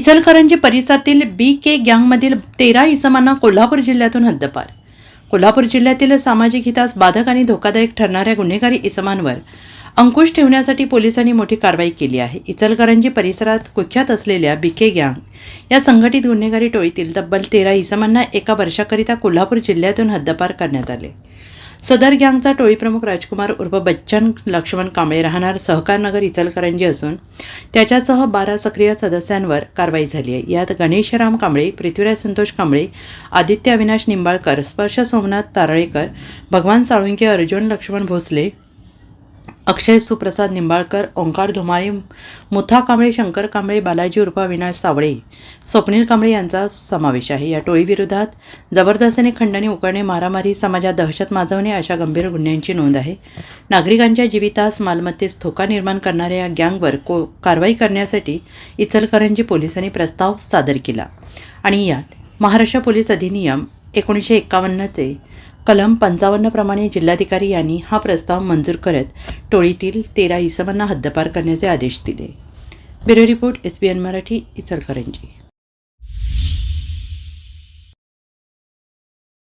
इचलकरंजी परिसरातील बी के गँगमधील तेरा इसमांना कोल्हापूर जिल्ह्यातून हद्दपार. कोल्हापूर जिल्ह्यातील सामाजिक हितास बाधक आणि धोकादायक ठरणाऱ्या गुन्हेगारी इसमांवर अंकुश ठेवण्यासाठी पोलिसांनी मोठी कारवाई केली आहे. इचलकरंजी परिसरात कुख्यात असलेल्या बीके गँग या संघटित गुन्हेगारी टोळीतील तब्बल तेरा इसमांना एका वर्षाकरिता कोल्हापूर जिल्ह्यातून हद्दपार करण्यात आले. सदर गँगचा टोळीप्रमुख राजकुमार उर्फ बच्चन लक्ष्मण कांबळे राहणार सहकारनगर इचलकरंजी असून त्याच्यासह बारा सक्रिय सदस्यांवर कारवाई झाली आहे. यात गणेशराम कांबळे पृथ्वीराज संतोष कांबळे आदित्य अविनाश निंबाळकर स्पर्श सोमनाथ तारळेकर भगवान साळुंके अर्जुन लक्ष्मण भोसले अक्षय सुप्रसाद निंबाळकर ओंकार धुमाळे मुथा कांबळे शंकर कांबळे बालाजी उर्फा विनाश सावळे स्वप्नील कांबळे यांचा समावेश आहे. या टोळीविरोधात जबरदस्तीने खंडणी उकळणे मारामारी समाजात दहशत माजवणे अशा गंभीर गुन्ह्यांची नोंद आहे. नागरिकांच्या जीवितास मालमत्तेस धोका निर्माण करणाऱ्या या गँगवर को कारवाई करण्यासाठी इचलकरंजी पोलिसांनी प्रस्ताव सादर केला. आणि यात महाराष्ट्र पोलीस अधिनियम एकोणीसशे एकावन्नचे कलम पंचावन्नप्रमाणे जिल्हाधिकारी यांनी हा प्रस्ताव मंजूर करत टोळीतील तेरा इसमांना हद्दपार करण्याचे आदेश दिले. Bureau report S B N Marathi Ichalkaranji.